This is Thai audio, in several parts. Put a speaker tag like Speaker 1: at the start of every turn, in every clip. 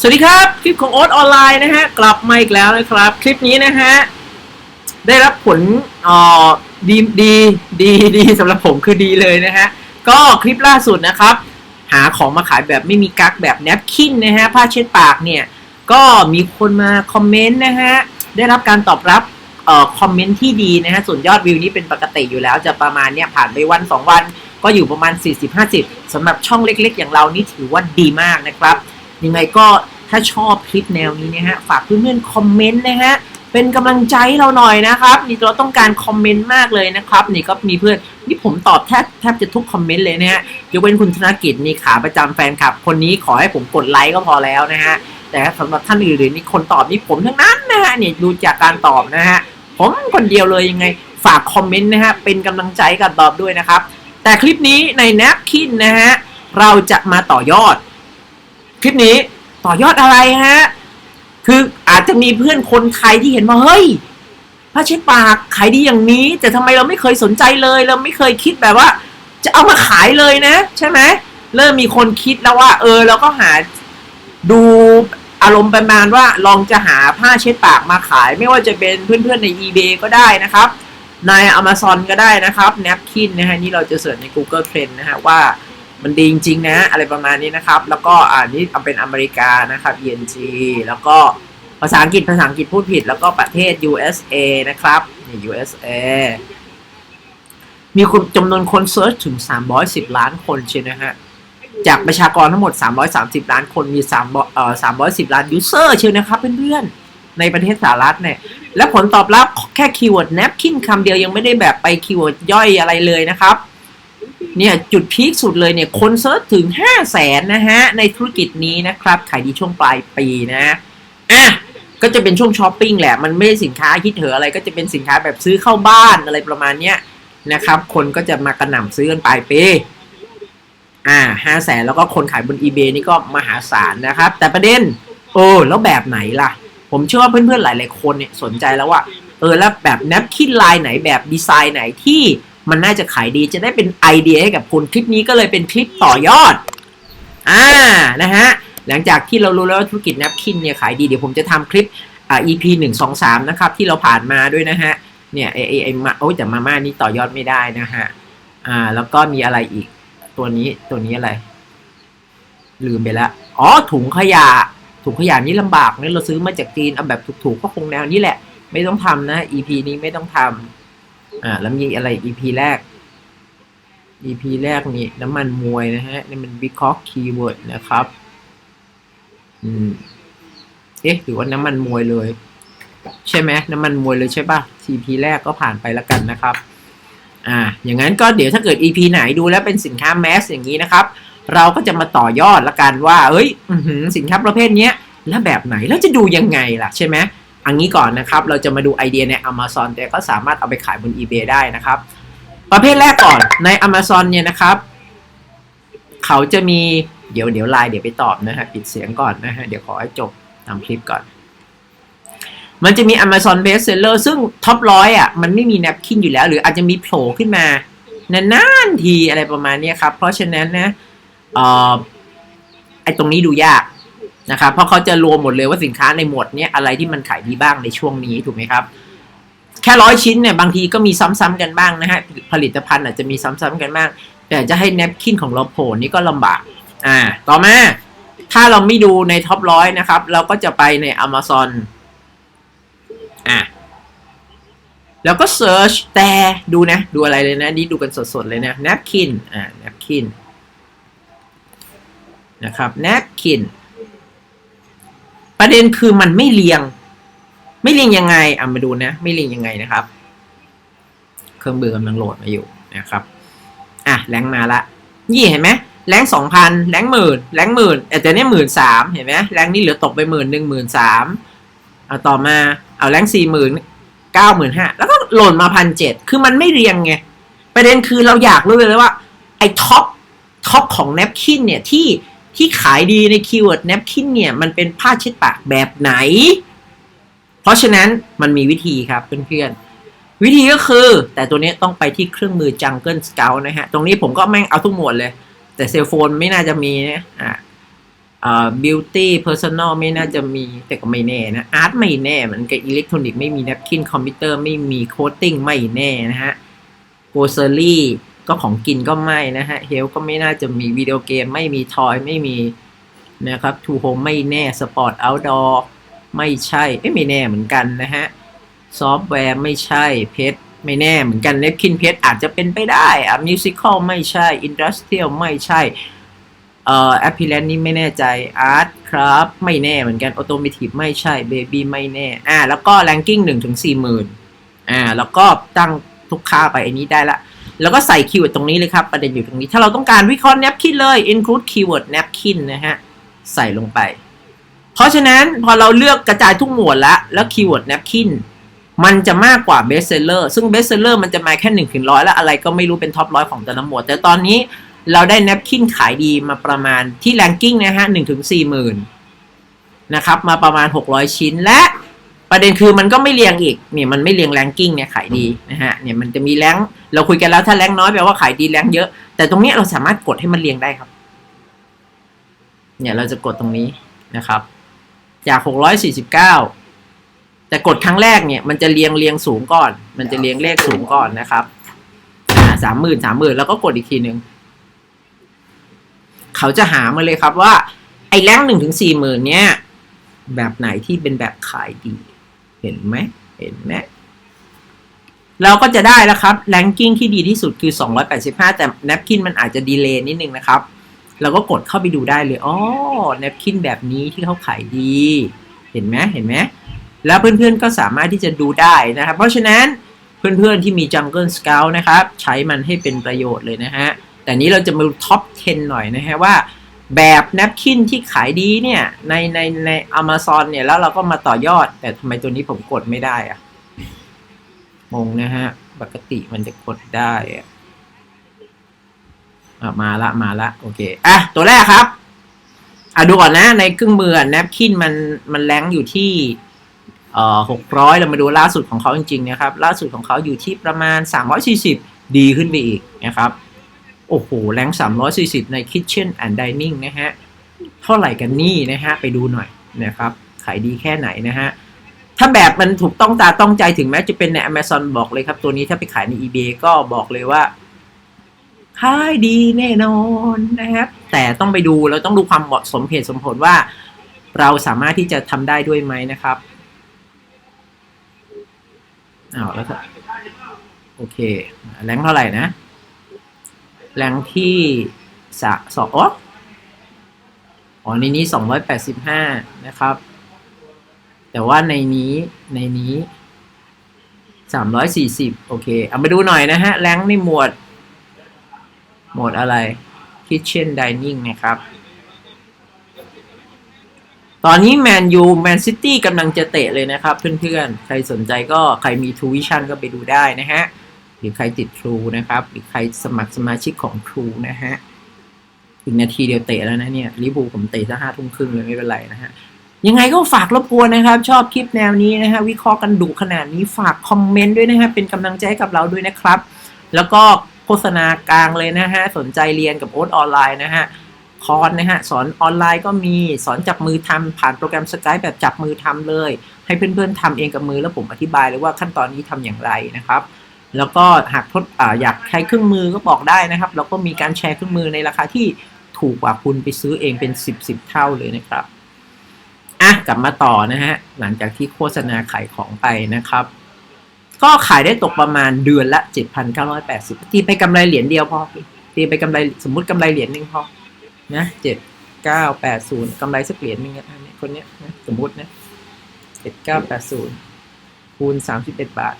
Speaker 1: สวัสดีครับ คลิปของโอ๊ตออนไลน์นะฮะ กลับมาอีกแล้วนะครับ คลิปนี้นะฮะ ได้รับผลอ่อดีดีดีดีสำหรับผมคือดีเลยนะฮะ ก็คลิปล่าสุดนะครับ หาของมาขายแบบไม่มีกั๊กแบบแนปคินนะฮะ ผ้าเช็ดปากเนี่ย ก็มีคนมาคอมเมนต์นะฮะ ได้รับการตอบรับเอ่อคอมเมนต์ที่ดีนะฮะ ส่วนยอดวิวนี้เป็นปกติอยู่แล้วจะประมาณเนี่ยผ่านไปวัน 2 วัน ก็อยู่ประมาณ 40-50สำหรับช่องเล็ก ๆ อย่างเรานี่ถือว่าดีมากนะครับ ยังไงก็ถ้าชอบคลิปแนวนี้นะฮะฝากเพื่อนๆคอมเมนต์นะฮะเป็นกำลังใจเราหน่อยนะครับ นี่เราต้องการคอมเมนต์มากเลยนะครับ นี่ก็มีเพื่อนนี่ผมตอบแทบแทบจะทุกคอมเมนต์เลยนะฮะยกเว้นคุณธนกิจนี่ขาประจำแฟนคลับ คนนี้ขอให้ผมกดไลค์ก็พอแล้วนะฮะแต่สำหรับท่านอื่นๆนี่คนตอบนี่ผมทั้งนั้นนะฮะเนี่ยดูจากการตอบนะฮะผมคนเดียวเลยยังไงฝากคอมเมนต์นะฮะเป็นกำลังใจกับตอบด้วยนะครับ แต่คลิปนี้ในแนปคินนะฮะเราจะมาต่อยอด คลิปนี้ต่อยอดอะไรฮะ คืออาจจะมีเพื่อนคนไทยที่เห็นว่า เฮ้ยผ้าเช็ดปากขายดีอย่างนี้ แต่ทำไมเราไม่เคยสนใจเลย เราไม่เคยคิดแบบว่า จะเอามาขายเลยนะ ใช่ไหมเริ่มมีคนคิดแล้วว่า เออเราก็หาดูอารมณ์ประมาณว่าลองจะหาผ้าเช็ดปากมาขาย ไม่ว่าจะเป็นเพื่อนๆใน eBay ก็ได้นะครับ ใน Amazon ก็ได้นะครับ Napkin นะฮะนี่เราจะเสิร์ชใน Google Trend นะฮะว่า มันดีจริงๆนะอะไรประมาณนี้นะครับ แล้วก็อ่านี่เอาเป็นอเมริกานะครับ ENG แล้วก็ภาษาอังกฤษภาษาอังกฤษพูดผิด แล้วก็ประเทศ USA นะครับนี่ USA มีจำนวนคนเซิร์ชถึง 310 ล้านคนเชียวนะฮะจากประชากรทั้งหมด 330 ล้านคนมี3เอ่อ310 ล้านยูเซอร์เชียวนะครับเพื่อนๆในประเทศสหรัฐเนี่ย และผลตอบรับแค่คีย์เวิร์ด napkin คำเดียวยังไม่ได้แบบไปคีย์เวิร์ดย่อยอะไรเลยนะครับ เนี่ยจุดพีคสุดเลยเนี่ยคนเซิร์ชถึง 5 0 0แสนนะฮะ ในธุรกิจนี้นะครับขายดีช่วงปลายปีนะอะก็จะเป็นช่วงช้อปปิ้งแหละ มันไม่ได้สินค้าคิดเถอะอะไรก็จะเป็นสินค้าแบบซื้อเข้าบ้านอะไรประมาณเนี้ยนะครับ คนก็จะมากระหน่ำซื้อกันปลายปีอ่าห้าแสนแล้วก็คนขายบน eBay นี่ก็มหาศาลนะครับ แต่ประเด็นเออแล้วแบบไหนล่ะ ผมเชื่อว่าเพื่อนๆหลายๆคนเนี่ยสนใจแล้วว่าเออแล้วแบบแนปคินลายไหนแบบดีไซน์ไหนที่ มันน่าจะขายดีจะได้เป็นไอเดียให้กับคุณคลิปนี้ก็เลยเป็นคลิปต่อยอดอ่านะฮะหลังจากที่เรารู้แล้วว่าธุรกิจแนปคินเนี่ยขายดีเดี๋ยวผมจะทำคลิปอ่า EP หนึ่งสองสามนะครับที่เราผ่านมาด้วยนะฮะเนี่ยไอไอไอมาโอ้ยแต่มาม่านี่ต่อยอดไม่ได้นะฮะอ่าแล้วก็มีอะไรอีกตัวนี้ตัวนี้อะไร ลืมไปละอ๋อถุงขยะถุงขยะนี่ลำบากเนี่ยเราซื้อมาจากจีนเอาแบบถูกๆก็คงแนวนี้แหละ ไม่ต้องทำนะ EP นี้ไม่ต้องทำ อ่าแล้วมีอะไร EP แรก EP แรกนี่น้ำมันมวยนะฮะนี่มันวิเคราะห์คีย์เวิร์ดนะครับ อืม เอ๊ะหรือว่าน้ำมันมวยเลย ใช่ไหมน้ำมันมวยเลยใช่ป่ะ EP แรกก็ผ่านไปแล้วกันนะครับ อ่า อย่างนั้นก็เดี๋ยวถ้าเกิด EP ไหนดูแล้วเป็นสินค้าแมสอย่างนี้นะครับ เราก็จะมาต่อยอดละกันว่า เอ้ยสินค้าประเภทเนี้ยแล้วแบบไหนแล้วจะดูยังไงล่ะใช่ไหม อันนี้ก่อนนะครับ เราจะมาดูไอเดียใน Amazon แต่ก็สามารถเอาไปขายบน eBay ได้นะครับ ประเภทแรกก่อนใน Amazon เนี่ยนะครับ เขาจะมีเดี๋ยวเดี๋ยวไลน์เดี๋ยวไปตอบนะฮะปิดเสียงก่อนนะฮะเดี๋ยวขอให้จบทำคลิปก่อน มันจะมี Amazon Best Seller ซึ่งท็อปร้อยอะมันไม่มีแนปคินอยู่แล้ว หรืออาจจะมีโผล่ขึ้นมานานๆทีอะไรประมาณนี้ครับ เพราะฉะนั้นนะเออไอตรงนี้ดูยาก นะครับเพราะเขาจะรวมหมดเลยว่าสินค้าในหมวดนี้อะไรที่มันขายดีบ้างในช่วงนี้ถูกไหมครับ แค่ร้อยชิ้นเนี่ยบางทีก็มีซ้ำๆกันบ้างนะฮะผลิตภัณฑ์อาจจะมีซ้ำๆกันบ้าง แต่จะให้แนปคินของเราโผล่นี่ก็ลำบากอ่าต่อมาถ้าเราไม่ดูในท็อปร้อยนะครับ เราก็จะไปใน Amazon อะแล้วก็ search แต่ดูนะ ดูอะไรเลยนะ นี่ดูกันสดๆเลยนะ napkin อ่า napkin นะครับ napkin ประเด็นคือมันไม่เรียง ไม่เรียงยังไงอะมาดูนะ ไม่เรียงยังไงนะครับ เครื่องมือกำลังโหลดมาอยู่นะครับ อะแรงมาละนี่เห็นไหมแรงสองพันแรงหมื่นแรงหมื่นแต่เนี้ยหมื่นสามเห็นไหมแรงนี่เหลือตกไปหมื่นหนึ่งหมื่นสามเอาต่อมาเอาแรงสี่หมื่นเก้าหมื่นห้าแล้วก็หล่นมาพันเจ็ดคือมันไม่เรียงไง ประเด็นคือเราอยากรู้เลยว่า ไอ้ท็อปท็อปของแนปคินเนี่ยที่ ที่ขายดีในคีย์เวิร์ดแนปคินเนี่ยมันเป็นผ้าเช็ดปากแบบไหน เพราะฉะนั้นมันมีวิธีครับเพื่อนๆ วิธีก็คือ แต่ตัวนี้ต้องไปที่เครื่องมือ Jungle Scout นะฮะ ตรงนี้ผมก็แม่งเอาทุกหมวดเลย แต่เซลโฟนไม่น่าจะมีนะอะเอ่อ beauty personal ไม่น่าจะมีแต่ก็ไม่แน่นะ art ไม่แน่มือนกับอิเล็กทรอนิกส์ไม่มี napkin คอมพิวเตอร์ไม่มีโคตติ้งไม่แน่นะฮะ grocery ก็ของกินก็ไม่นะฮะ health ก็ไม่น่าจะมีวิดีโอเกมไม่มีทอยไม่มีนะครับ to home ไม่แน่ sport outdoor ไม่ใช่เอ้ไม่แน่เหมือนกันนะฮะซอฟต์แวร์ไม่ใช่เพชรไม่แน่เหมือนกันเน p คินเพชรอาจจะเป็นไปได้อะมิวสิควลไม่ใช่อินดัสเทรียลไม่ใช่เอ่อแอปพลิแลนนี่ไม่แน่ใจอาร์ตครับไม่แน่เหมือนกันออโตเมทีฟไม่ใช่เบบี้ไม่แน่อ่าแล้วก็แรงกิ้งหนึ่งถึงสี่หมื่นอ่าแล้วก็ตั้งทุกค่าไปอันนี้ได้ละ แล้วก็ใส่คีย์เวิร์ดตรงนี้เลยครับ ประเด็นอยู่ตรงนี้ ถ้าเราต้องการวิเคราะห์ napkin เลย include keyword napkin นะฮะ ใส่ลงไป เพราะฉะนั้นพอเราเลือกกระจายทุกหมวดและแล้วคีย์เวิร์ด napkin มันจะมากกว่า best seller ซึ่ง best seller มันจะมาแค่1ถึงร้อยแล้วอะไรก็ไม่รู้เป็นท็อปร้อยของแต่ละหมวด แต่ตอนนี้เราได้ napkin ขายดีมาประมาณที่ ranking นะฮะ1ถึง4หมื่นนะครับ มาประมาณ 600 ชิ้นและ ประเด็นคือมันก็ไม่เรียงอีกเนี่ยมันไม่เรียง ranking เนี่ยขายดีนะฮะเนี่ยมันจะมีแรงเราคุยกันแล้วถ้าแรงน้อยแปลว่าขายดีแรงเยอะ แต่ตรงเนี้ยเราสามารถกดให้มันเรียงได้ครับ เนี่ยเราจะกดตรงนี้นะครับ จาก649แต่กดครั้งแรกเนี่ย มันจะเรียงเรียงสูงก่อน มันจะเรียงเลขสูงก่อนนะครับสามหมื่นสามหมื่นแล้วก็กดอีกทีหนึ่งเขาจะหามาเลยครับว่าไอ้แรงหนึ่งถึงสี่หมื่นเนี่ยแบบไหนที่เป็นแบบขายดี ห็นไหมเห็นไหมเราก็จะได้แล้วครับแรงกิ้งที่ดีที่สุดคือ 285 แต่ napkin มันอาจจะดีเลย์นิดนึงนะครับ เราก็กดเข้าไปดูได้เลยอ๋อ napkin แบบนี้ที่เขาขายดี เห็นไหมเห็นไหมแล้วเพื่อนๆก็สามารถที่จะดูได้นะครับ เพราะฉะนั้นเพื่อนๆที่มี Jungle Scout นะครับ ใช้มันให้เป็นประโยชน์เลยนะฮะ แต่นี้เราจะมาท็อป 10 หน่อยนะฮะว่า แบบแนปคินที่ขายดีเนี่ย ในในใน Amazon เนี่ยแล้วเราก็มาต่อยอด แต่ทำไมตัวนี้ผมกดไม่ได้อะงงนะฮะ ปกติมันจะกดได้อะมาละมาละโอเค อะ ตัวแรกครับ อะดูก่อนนะ ในเครื่องมือแนปคินมันมันแรงอยู่ที่เอ่อหกร้อยเรามาดูล่าสุดของเขาจริง ๆ นะครับ ล่าสุดของเขาอยู่ที่ประมาณ340ดีขึ้นไปอีกนะครับ โอ้โห แรง 340 ใน Kitchen and Dining นะฮะ เท่าไหร่กันนี่นะฮะ ไปดูหน่อยนะครับ ขายดีแค่ไหนนะฮะ ถ้าแบบมันถูกต้องตาต้องใจถึงแม้จะเป็นใน Amazon บอกเลยครับ ตัวนี้ถ้าไปขายใน eBay ก็บอกเลยว่าขายดีแน่นอนนะครับ แต่ต้องไปดูเราต้องดูความเหมาะสมเหตุสมผลว่า เราสามารถที่จะทำได้ด้วยไหมนะครับอ้าวแล้วก็โอเค แรงเท่าไหร่นะ แรงที่สะสองอ๋อในนี้สองร้อยแปดสิบห้านะครับ แต่ว่าในนี้ในนี้สามร้อยสี่สิบโอเค เอามาดูหน่อยนะฮะ แรงในหมวด หมวดอะไร Kitchen Dining นะครับ ตอนนี้แมนยูแมนซิตี้กำลังจะเตะเลยนะครับเพื่อนๆ ใครสนใจก็ใครมีทูวิชั่นก็ไปดูได้นะฮะ หรือใครติด True นะครับ หรือใครสมัครสมาชิกของ True นะฮะ อีกนาทีเดียวเตะแล้วนะเนี่ยลิบูผมเตะซะห้าทุ่มครึ่งเลยไม่เป็นไรนะฮะ ยังไงก็ฝากรบกวนนะครับ ชอบคลิปแนวนี้นะฮะ วิเคราะห์กันดุขนาดนี้ฝากคอมเมนต์ด้วยนะฮะ เป็นกำลังใจให้กับเราด้วยนะครับ แล้วก็โฆษณากลางเลยนะฮะ สนใจเรียนกับโอ๊ตออนไลน์นะฮะคอร์สนะฮะ สอนออนไลน์ก็มีสอนจับมือทำผ่านโปรแกรมสกายแบบจับมือทำเลย ให้เพื่อนๆทำเองกับมือแล้วผมอธิบายเลยว่าขั้นตอนนี้ทำอย่างไรนะครับ แล้วก็หากทดออยากใช้เครื่องมือก็บอกได้นะครับ แล้วก็มีการแชร์เครื่องมือในราคาที่ถูกกว่าคุณไปซื้อเองเป็น 10 10 เท่าเลยนะครับอะกลับมาต่อนะฮะหลังจากที่โฆษณาขายของไปนะครับ ก็ขายได้ตกประมาณเดือนละ 7,980 ตีไปกำไรเหรียญเดียวพอตีไปกำไรสมมุติกำไรเหรียญหนึ่งพอนะเจ็ดเก้าแปดศูนย์กำไรสักเหรียญหนึ่งอันนี้คนเนี้ยนะสมมุตินะเจ็ดเก้าแปดศูนย์คูณสามสิบเอ็ดบาท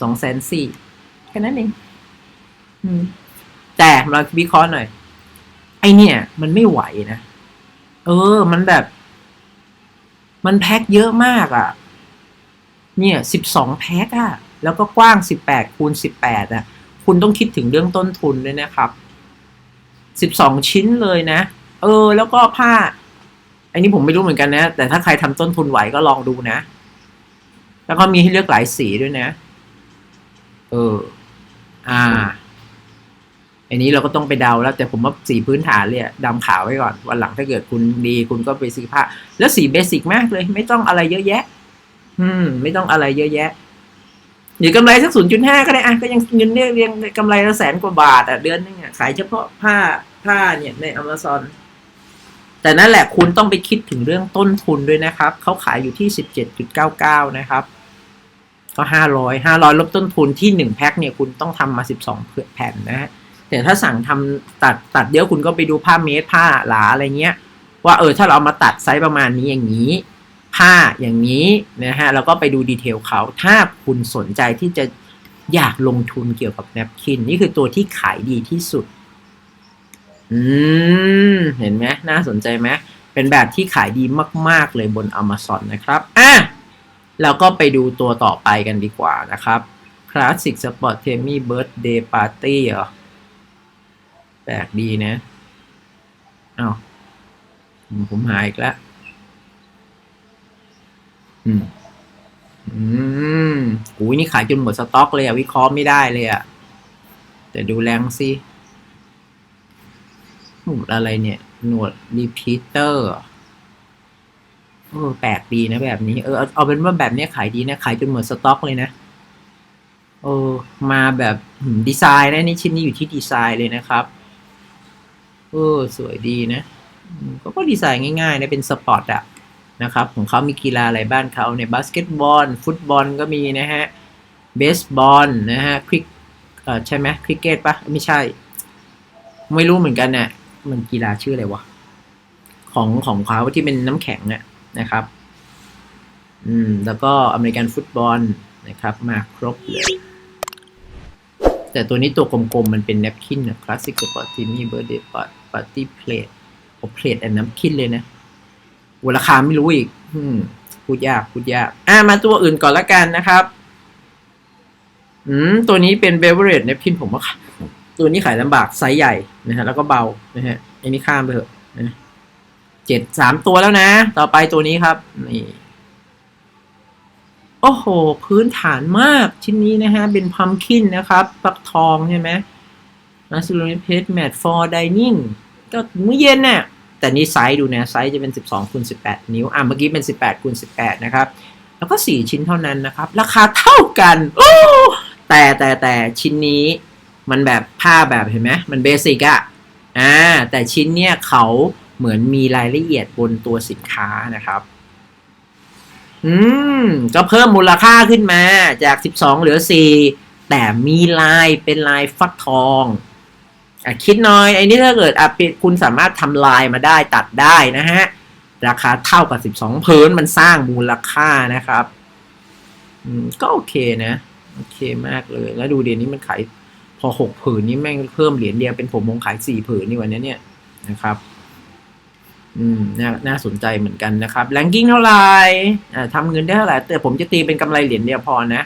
Speaker 1: สองแสนสี่แค่นั้นเองอืมแต่เราวิเคราะห์หน่อย ไอเนี่ย มันไม่ไหวนะ เออ มันแบบ มันแพ็คเยอะมากอะ่ะ เนี่ยสิบสองแพ็คอะ่ะ แล้วก็กว้างสิบแปดคูณสิบแปดอะ คุณต้องคิดถึงเรื่องต้นทุนด้วยนะครับสิบสองชิ้นเลยนะ เออ แล้วก็ผ้า อันนี้ผมไม่รู้เหมือนกันนะ แต่ถ้าใครทำต้นทุนไหวก็ลองดูนะ แล้วก็มีให้เลือกหลายสีด้วยนะ เออ อ่า อันนี้เราก็ต้องไปเดาแล้ว แต่ผมว่าสีพื้นฐานเลยดำขาวไว้ก่อน วันหลังถ้าเกิดคุณดีคุณก็ไปซื้อผ้า แล้วสีเบสิกมากเลย ไม่ต้องอะไรเยอะแยะ อืม ไม่ต้องอะไรเยอะแยะหรือกำไรสักศูนย์จุดห้าก็ได้อะก็ยังเงินเรียกเรียงกำไรละแสนกว่าบาทอะเดือนนึงอะขายเฉพาะผ้าผ้าเนี่ยในอเมซอนแต่นั่นแหละคุณต้องไปคิดถึงเรื่องต้นทุนด้วยนะครับ เขาขายอยู่ที่สิบเจ็ดจุดเก้าเก้านะครับ ก็ห้าร้อยห้าร้อยลบต้นทุนที่หนึ่งแพ็คเนี่ยคุณต้องทำมาสิบสองแผ่นนะฮะแต่ถ้าสั่งทำตัดตัดเดี๋ยวคุณก็ไปดูผ้าเมตรผ้าหลาอะไรเงี้ย ว่าเออถ้าเราเอามาตัดไซส์ประมาณนี้อย่างนี้ ผ้าอย่างนี้นะฮะแล้วก็ไปดูดีเทลเขาถ้าคุณสนใจที่จะอยากลงทุนเกี่ยวกับแนปคินนี่คือตัวที่ขายดีที่สุด อืม เห็นไหมน่าสนใจไหมเป็นแบบที่ขายดีมาก ๆ เลยบน Amazon นะครับ อะ เราก็ไปดูตัวต่อไปกันดีกว่านะครับ Classic Sport t e m i Birthday Party เหรอ แปลกดีนะเอา้าผมหายอีกแล้ว อืม อืมโอ้ยนี่ขายจนหมดสต็อกเลยอะวิเคราะห์ไม่ได้เลยอะแต่ดูแรงสิหนวดอะไรเนี่ย หนวดรีพีเตอร์ ออแปลกดีนะแบบนี้เออเอาเป็นว่าแบบนี้ขายดีนะ ขายจนหมดสต็อกเลยนะเออมาแบบดีไซน์นะนี่ชิ้นนี้อยู่ที่ดีไซน์เลยนะครับเออสวยดีนะก็ก็ดีไซน์ง่ายๆนะเป็นสปอร์ตอะนะครับ ของเขามีกีฬาอะไรบ้านเขาเนี่ยบาสเกตบอล ฟุตบอลก็มีนะฮะเบสบอลนะฮะคริกเออใช่ไหมคริกเก็ตปะไม่ใช่ ไม่รู้เหมือนกันเนี่ยมันกีฬาชื่ออะไรวะ ของของเขาที่เป็นน้ำแข็งเนี่ย นะครับ อืม แล้วก็อเมริกันฟุตบอลนะครับ มาครบเลย แต่ตัวนี้ตัวกลมๆ มันเป็น n น p คินนะคลาสสิกปอร์ตทีมี่เบอร์เดย์ปาร์ตี้เพลทโอเพลทแอนน้ำคินเลยนะโอ้ราคาไม่รู้อีก อืม พูดยาก พูดยาก อ่า มาตัวอื่นก่อนละกันนะครับ อืม ตัวนี้เป็นเบเวอร์เรจเนปคินผมว่าตัวนี้ขายลำบากไซส์ใหญ่นะฮะ แล้วก็เบานะฮะอันนี้ข้ามไปเถอะนะ เจ็ดสามตัวแล้วนะ ต่อไปตัวนี้ครับ นี่ โอ้โห พื้นฐานมากชิ้นนี้นะฮะ เป็นพัมคินนะครับฟักทองใช่ไหมนาซูริเพสแมทฟอร์ดิเนิ่งก็มื้อเย็นเนี่ยแต่นี่ไซส์ดูนะ ไซส์จะเป็น 12คูณ18 นิ้ว อะ เมื่อกี้เป็น 18คูณ18 นะครับ แล้วก็ 4 ชิ้นเท่านั้นนะครับ ราคาเท่ากันโอ้แต่แต่แต่ชิ้นนี้มันแบบผ้าแบบเห็นไหมมันเบสิกอะอ่าแต่ชิ้นเนี้ยเขา เหมือนมีรายละเอียดบนตัวสินค้านะครับ อืม ก็เพิ่มมูลค่าขึ้นมาจาก 12 เหลือ 4 แต่มีลายเป็นลายฟักทองอะคิดหน้อยไอ้นี่ถ้าเกิดอะคุณสามารถทำลายมาได้ตัดได้นะฮะ ราคาเท่ากับ 12พื้นมันสร้างมูลค่านะครับอืมก็โอเคนะ โอเคมากเลย แล้วดูเดี๋ยวนี้มันขายพอหกผืนนี้แม่งเพิ่มเหรียญเดียวเป็นผมมงขายสี่ผืนนี่วันนี้เนี่ยนะครับ อืมน่าน่าสนใจเหมือนกันนะครับแรงกิ้งเท่าไหร่ทำเงินได้เท่าไหร่แต่ผมจะตีเป็นกำไรเหรียญเดียวพอนะ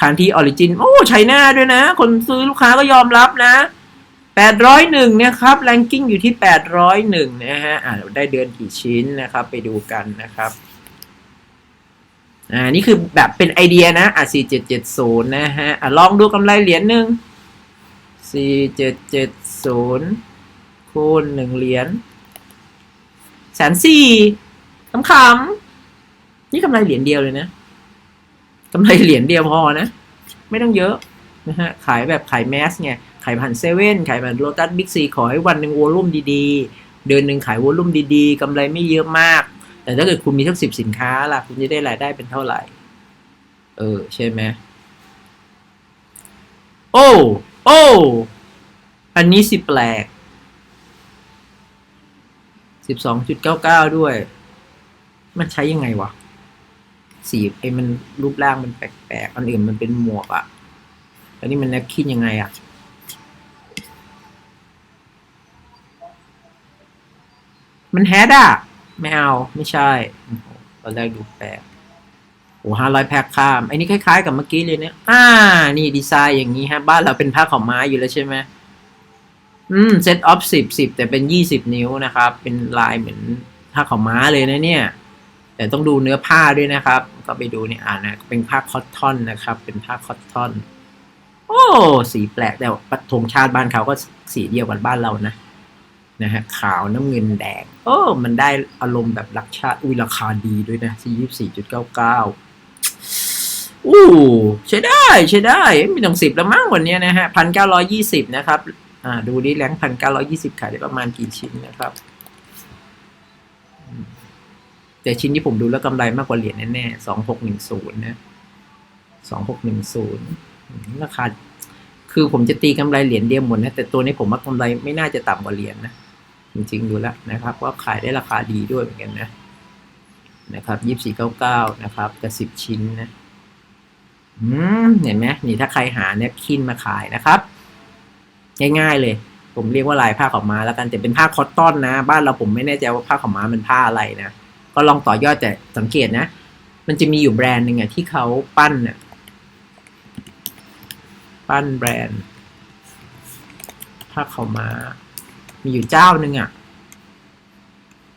Speaker 1: คันที่ออริจิน โอ้ใช้หน้าด้วยนะ คนซื้อลูกค้าก็ยอมรับนะแปดร้อยหนึ่งนะครับแรงกิ้งอยู่ที่แปดร้อยหนึ่งนะฮะอ่าได้เดือนกี่ชิ้นนะครับ ไปดูกันนะครับอ่านี่คือแบบเป็นไอเดียนะอะสี่เจ็ดเจ็ดศูนย์นะฮะอะลองดูกำไรเหรียญหนึ่งสี่เจ็ดเจ็ดศูนย์คูณหนึ่งเหรียญ แสนสี่ขำๆนี่กำไรเหรียญเดียวเลยนะกำไรเหรียญเดียวพอนะ ไม่ต้องเยอะนะฮะขายแบบขายแมสไงขายผ่านเซเว่นขายผ่านโ o ตัสบิ๊กซีขอให้วันหนึ่งวอลลุ่มดีๆ เดือนหนึ่งขายวอลลุ่มดีๆกำไรไม่เยอะมาก แต่ถ้าเกิดคุณมีทั้งสิบสินค้าล่ะคุณจะได้รายได้เป็นเท่าไหร่ เออ ใช่ไหมโอ้ โอ้ อันนี้สิแปลก สิบสองจุดเก้าเก้าด้วย มันใช้ยังไงวะ สีไอ้มันรูปร่างมันแปลกๆ อันอื่นมันเป็นหมวกอะอันนี้มันแนปคินยังไงอะมันแฮดอะไม่เอา ไม่ใช่ ตอนแรกดูแปลกโอ้ห้าร้อยแพ็คข้ามไอ้นี่คล้ายๆกับเมื่อกี้เลยเนี่ย อ่า นี่ดีไซน์อย่างนี้ฮะ บ้านเราเป็นผ้าขาวม้าอยู่แล้วใช่ไหม อืมเซตออฟสิบสิบแต่เป็นยี่สิบนิ้วนะครับ เป็นลายเหมือนผ้าขาวม้าเลยนะเนี่ย แต่ต้องดูเนื้อผ้าด้วยนะครับ ก็ไปดูเนี่ยอ่านนะเป็นผ้าคอตตอนนะครับ เป็นผ้าคอตตอน โอ้สีแปลกแต่ปัธงชาติบ้านเขาก็สีเดียวกับบ้านเรานะนะฮะขาวน้ำเงินแดงโอ้มันได้อารมณ์แบบรักชาติอุ้ยราคาดีด้วยนะสี่ยี่สี่จุดเก้าเก้าอู้ใช้ได้ใช้ได้ มีตั้งสิบแล้วมั้งวันนี้นะฮะพันเก้าร้อยี่สิบนะครับ อ่าดูดิแรงพันเก้าร้อยี่สิบขายได้ประมาณกี่ชิ้นนะครับ แต่ชิ้นที่ผมดูแล้วกำไรมากกว่าเหรียญแน่ๆสองหกหนึ่งศูนย์นะสองหกหนึ่งศูนย์ราคาคือผมจะตีกำไรเหรียญเดียวหมดนะแต่ตัวนี้ผมว่ากำไรไม่น่าจะต่ำกว่าเหรียญนะจริงๆดูแล้วนะครับว่าขายได้ราคาดีด้วยเหมือนกันนะนะครับยี่สี่เก้าเก้านะครับกับสิบชิ้นนะอืมเห็นไหมนี่ถ้าใครหาเนี่ยคินมาขายนะครับ ง่ายๆเลย ผมเรียกว่าลายผ้าขาวม้าแล้วกันแต่เป็นผ้าคอตตอนนะ บ้านเราผมไม่แน่ใจว่าผ้าขาวม้ามันผ้าอะไรนะก็ลองต่อยอดแต่สังเกตนะ มันจะมีอยู่แบรนด์หนึ่งอะที่เขาปั้นเนี่ยปั้นแบรนด์ผ้าขาวม้า มีอยู่เจ้าหนึ่งอะ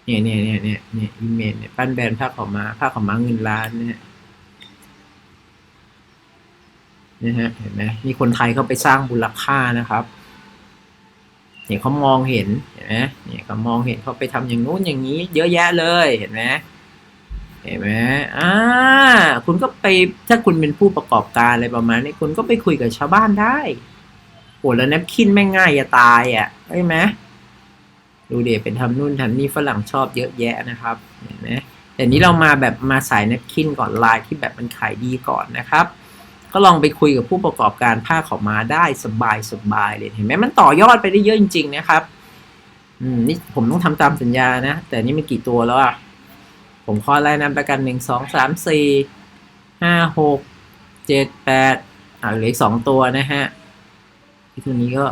Speaker 1: เนี่ยเนี่ยเนี่ยเนี่ยเนี่ยอีเมลเนี่ยปั้นแบรนด์ผ้าขาวม้าผ้าขาวม้าเงินล้านเนี่ยนะฮะเห็นไหมมีคนไทยเข้าไปสร้างมูลค่านะครับ เนี่ยเขามองเห็นเห็นไหมเนี่ยเขามองเห็นเขาไปทำอย่างนู้นอย่างนี้ เยอะแยะเลยเห็นไหมเห็นไหมอ่า คุณก็ไปถ้าคุณเป็นผู้ประกอบการอะไรประมาณนี้คุณก็ไปคุยกับชาวบ้านได้โอ้แล้วแนปคินไม่ง่ายจะตายอะใช่ไหมดูเดี๋ยวเป็นทำนู่นทำนี่ฝรั่งชอบเยอะแยะนะครับเห็นไหมแต่นี้เรามาแบบมาสายแนปคินก่อนลายที่แบบมันขายดีก่อนนะครับ ก็ลองไปคุยกับผู้ประกอบการผ้าขาวมาได้สบายสบายเลยเห็นไหมมันต่อยอดไปได้เยอะจริง ๆ นะครับ อืมนี่ผมต้องทำตามสัญญานะ แต่นี่มันกี่ตัวแล้วอะผมขอไล่นำประกันหนึ่งสองสามสี่ห้าหกเจ็ดแปดอ่าเหลืออีกสองตัวนะฮะที่ตัวนี้ก็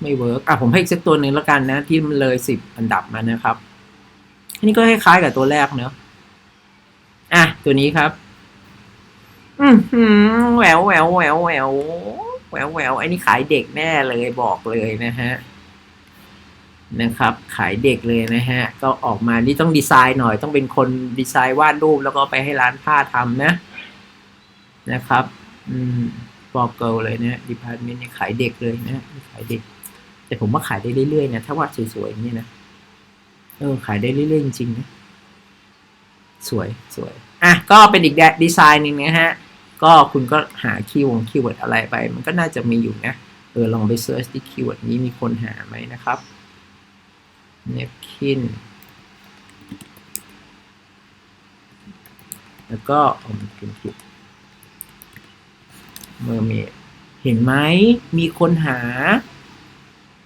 Speaker 1: ไม่เวิร์กอะผมให้อีกสักตัวหนึ่งแล้วกันนะ ที่มันเลยสิบอันดับมานะครับ อันนี้ก็คล้ายๆกับตัวแรกเนอะอะตัวนี้ครับ อืมหืมแหววแหววแหววแหววแหววแหววไอ้นี่ขายเด็กแน่เลยบอกเลยนะฮะนะครับ ขายเด็กเลยนะฮะ ก็ออกมานี่ต้องดีไซน์หน่อย ต้องเป็นคนดีไซน์วาดรูปแล้วก็ไปให้ร้านผ้าทำนะ นะครับ อืมบอกเกิลเลยเนี่ยดีพาร์ตเมนต์เนี่ยขายเด็กเลยนะขายเด็ก แต่ผมว่าขายได้เรื่อยๆนะถ้าวาดสวยๆอย่างนี้นะเออขายได้เรื่อยๆจริงๆนะสวยสวยอะก็เป็นอีกดีไซน์หนึ่งนะฮะ ก็คุณก็หาคีย์วงคีย์เวิร์ดอะไรไป มันก็น่าจะมีอยู่นะ เออลองไปเซิร์ชที่คีย์เวิร์ดนี้มีคนหาไหมนะครับเนปคินแล้วก็อมันเป็นจุดเมอร์เมดเห็นไหมมีคนหา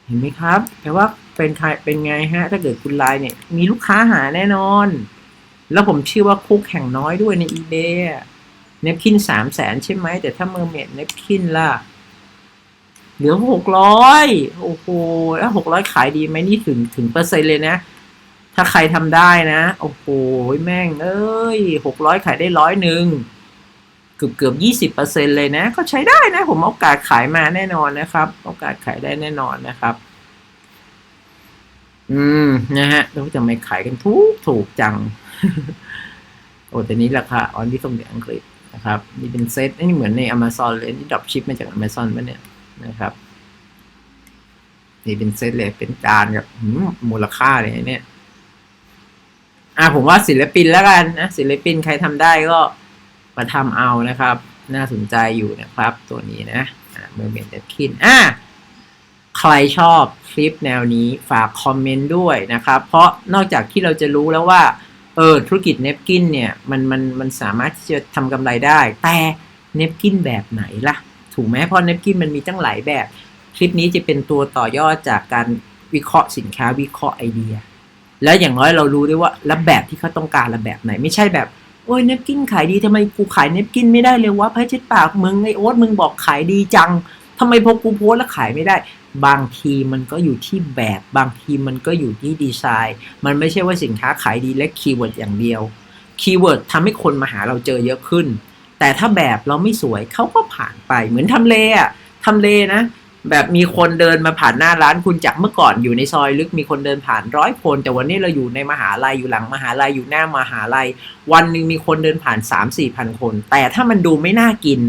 Speaker 1: เห็นไหมครับแต่ว่าเป็นใครเป็นไงฮะ ถ้าเกิดคุณไลน์เนี่ย มีลูกค้าหาแน่นอน แล้วผมเชื่อว่าคู่แข่งน้อยด้วยใน eBay เเนปคินสามแสนใช่ไหม แต่ถ้าเมอร์เมดเนปคินล่ะ เหลือหกร้อยโอ้โห แล้วหกร้อยขายดีไหมนี่ถึงถึงเปอร์เซ็นต์เลยนะ ถ้าใครทำได้นะ โอ้โห แม่ง เอ้ยหกร้อยขายได้ร้อยหนึ่งเกือบเกือบยี่สิบเปอร์เซ็นเลยนะ ก็ใช้ได้นะ ผมโอกาสขายมาแน่นอนนะครับ โอกาสขายได้แน่นอนนะครับอืม นะฮะแล้วจะไม่ขายกันถูกถูกจัง โอ้แต่นี้ราคาออนที่ตรงในอังกฤษ นะครับนี่เป็นเซตนี่เหมือนใน Amazon เลยนี่ดรอปชิปมาจาก Amazon ปะเนี่ยนะครับนี่เป็นเซตเลยเป็นจานแบบมูลค่าเลยเนี่ยอะผมว่าศิลปินแล้วกันนะศิลปินใครทำได้ก็มาทำเอานะครับ น่าสนใจอยู่นะครับ ตัวนี้นะเมอร์เมนเดคินอะใครชอบคลิปแนวนี้ฝากคอมเมนต์ด้วยนะครับ เพราะนอกจากที่เราจะรู้แล้วว่า เออธุรกิจเนปกินเนี่ยมันมันมันสามารถที่จะทำกำไรได้ แต่เนปกินแบบไหนล่ะ ถูกไหมเพราะเนปกินมันมีตั้งหลายแบบ คลิปนี้จะเป็นตัวต่อยอดจากการวิเคราะห์สินค้าวิเคราะห์ไอเดีย แล้วอย่างน้อยเรารู้ด้วยว่าแล้วแบบที่เขาต้องการละแบบไหน ไม่ใช่แบบโอ้ยเนปกินขายดีทำไมกูขายเนปกินไม่ได้เลยวะพระเช็ดปากมึงไอโอ๊ตมึงบอกขายดีจังทำไมพอกูโพสแล้วขายไม่ได้ บางทีมันก็อยู่ที่แบบ บางทีมันก็อยู่ที่ดีไซน์ มันไม่ใช่ว่าสินค้าขายดีและคีย์เวิร์ดอย่างเดียว คีย์เวิร์ดทำให้คนมาหาเราเจอเยอะขึ้น แต่ถ้าแบบเราไม่สวยเขาก็ผ่านไปเหมือนทำเลอะทำเลนะ แบบมีคนเดินมาผ่านหน้าร้านคุณจากเมื่อก่อนอยู่ในซอยลึกมีคนเดินผ่านร้อยคน แต่วันนี้เราอยู่ในมหาลัยอยู่หลังมหาลัยอยู่หน้ามหาลัย วันหนึ่งมีคนเดินผ่าน 3 4พันคน แต่ถ้ามันดูไม่น่ากิน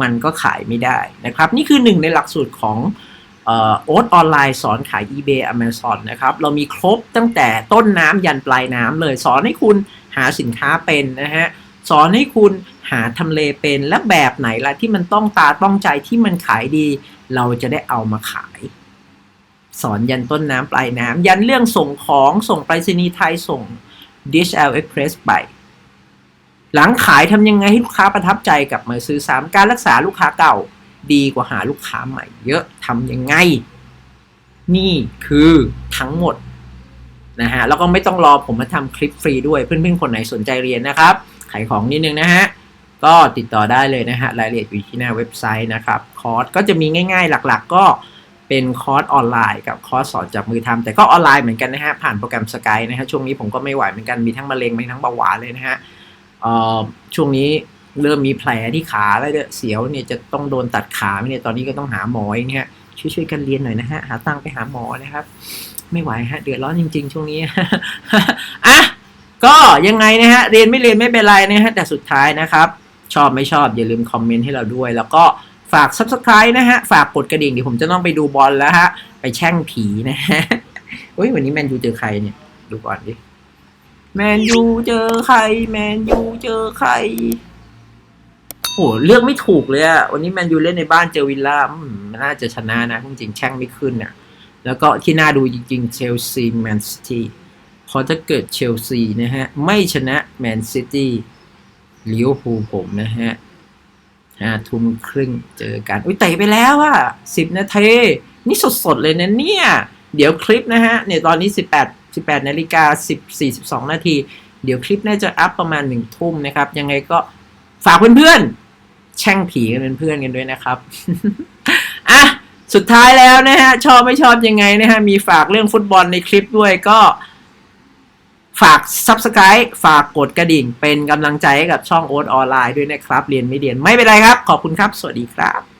Speaker 1: มันก็ขายไม่ได้นะครับ นี่คือหนึ่งในหลักสูตรของ โอ๊ตออนไลน์สอนขาย eBay Amazon นะครับ เรามีครบตั้งแต่ต้นน้ำยันปลายน้ำเลย สอนให้คุณหาสินค้าเป็นนะฮะ สอนให้คุณหาทำเลเป็นและแบบไหนละที่มันต้องตาต้องใจที่มันขายดี เราจะได้เอามาขาย สอนยันต้นน้ำปลายน้ำยันเรื่องส่งของส่งไปรษณีย์ไทยส่ง DHL Express ไปหลังขายทำยังไงให้ลูกค้าประทับใจกลับมาซื้อซ้ำการรักษาลูกค้าเก่า ดีกว่าหาลูกค้าใหม่เยอะทำยังไง นี่คือทั้งหมดนะฮะแล้วก็ไม่ต้องรอผมมาทำคลิปฟรีด้วยเพื่อนๆคนไหนสนใจเรียนนะครับ ขายของนิดนึงนะฮะก็ติดต่อได้เลยนะฮะรายละเอียดอยู่ที่หน้าเว็บไซต์นะครับ คอร์สก็จะมีง่ายๆ หลักๆ ก็เป็นคอร์สออนไลน์กับคอร์สสอนจับมือทำแต่ก็ออนไลน์เหมือนกันนะฮะ ผ่านโปรแกรมสกายนะฮะ ช่วงนี้ผมก็ไม่ไหวเหมือนกันมีทั้งมะเร็งมีทั้งเบาหวานเลยนะฮะช่วงนี้ เริ่มมีแผลที่ขาแล้วเด้อเสียวเนี่ยจะต้องโดนตัดขาไหมเนี่ยตอนนี้ก็ต้องหาหมออย่างเงี้ยช่วยๆกันเรียนหน่อยนะฮะหาตังไปหาหมอนะครับ ไม่ไหวฮะเดือดร้อนจริง ๆ ช่วงนี้อะก็ยังไงนะฮะเรียนไม่เรียนไม่เป็นไรนะฮะแต่สุดท้ายนะครับ ชอบไม่ชอบอย่าลืมคอมเมนต์ให้เราด้วย แล้วก็ฝาก subscribe นะฮะ ฝากกดกระดิ่งเดี๋ยวผมจะต้องไปดูบอลแล้วฮะ ไปแช่งผีนะฮะเฮ้ยวันนี้แมนยูเจอใครเนี่ย ดูก่อนดิ แมนยูเจอใคร แมนยูเจอใคร โหเลือกไม่ถูกเลยอะวันนี้แมนยูเล่นในบ้านเจอวิลล่ามันน่าจะชนะนะจริงแช่งไม่ขึ้นน่ะแล้วก็ที่น่าดูจริงๆเชลซีแมนซิตี้พอถ้าเกิดเชลซีนะฮะ ไม่ชนะแมนซิตี้ลิเวอร์พูลผมนะฮะห้าทุ่มครึ่งเจอกัน อุ้ยเตะไปแล้วอะสิบนาทีนี่สดๆเลยนะเนี่ย เดี๋ยวคลิปนะฮะเนี่ยตอนนี้สิบแปดสิบแปดนาฬิกาสิบสี่สิบสองนาที เดี๋ยวคลิปน่าจะอัพประมาณหนึ่งทุ่มนะครับ ยังไงก็ฝากเพื่อนๆ แช่งผีกันเป็นเพื่อนกันด้วยนะครับอะสุดท้ายแล้วนะฮะชอบไม่ชอบยังไงนะฮะมีฝากเรื่องฟุตบอลในคลิปด้วยก็ฝาก Subscribe ฝากกดกระดิ่ง เป็นกำลังใจให้กับช่องโอ๊ตออนไลน์ด้วยนะครับ เรียนไม่เรียนไม่เป็นไรครับ ขอบคุณครับ สวัสดีครับ